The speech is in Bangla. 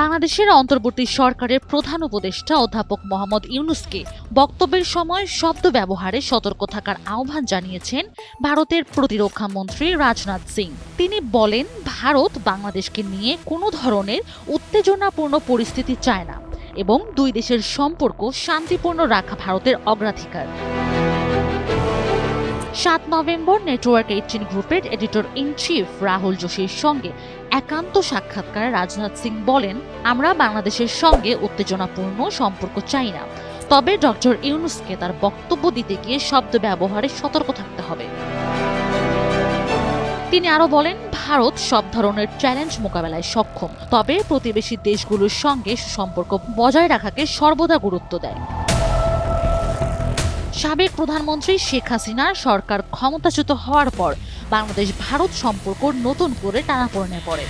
বাংলাদেশের অন্তর্বর্তী সরকারের প্রধান উপদেষ্টা অধ্যাপক মোহাম্মদ ইউনুসকে বক্তব্যের সময় শব্দ ব্যবহারে সতর্ক থাকার আহ্বান জানিয়েছেন ভারতের প্রতিরক্ষা মন্ত্রী রাজনাথ সিং। তিনি বলেন, ভারত বাংলাদেশকে নিয়ে কোনো ধরনের উত্তেজনাপূর্ণ পরিস্থিতি চায় না এবং দুই দেশের সম্পর্ক শান্তিপূর্ণ রাখা ভারতের অগ্রাধিকার। সাত নভেম্বর নেটওয়ার্ক এইটিন গ্রুপের এডিটর ইন চিফ রাহুল যোশীর সঙ্গে একান্ত সাক্ষাৎকারে রাজনাথ সিং বলেন, আমরা বাংলাদেশের সঙ্গে উত্তেজনাপূর্ণ সম্পর্ক চাই না। তবে ডক্টর ইউনুসকে তার বক্তব্য দিতে গিয়ে শব্দ ব্যবহারে সতর্ক থাকতে হবে। তিনি আরও বলেন, ভারত সব ধরনের চ্যালেঞ্জ মোকাবেলায় সক্ষম। তবে প্রতিবেশী দেশগুলোর সঙ্গে সুসম্পর্ক বজায় রাখাকে সর্বদা গুরুত্ব দেয়। সাবেক প্রধানমন্ত্রী শেখ হাসিনার সরকার ক্ষমতাচ্যুত হওয়ার পর বাংলাদেশ ভারত সম্পর্ক নতুন করে টানাপোড়েনে পড়ে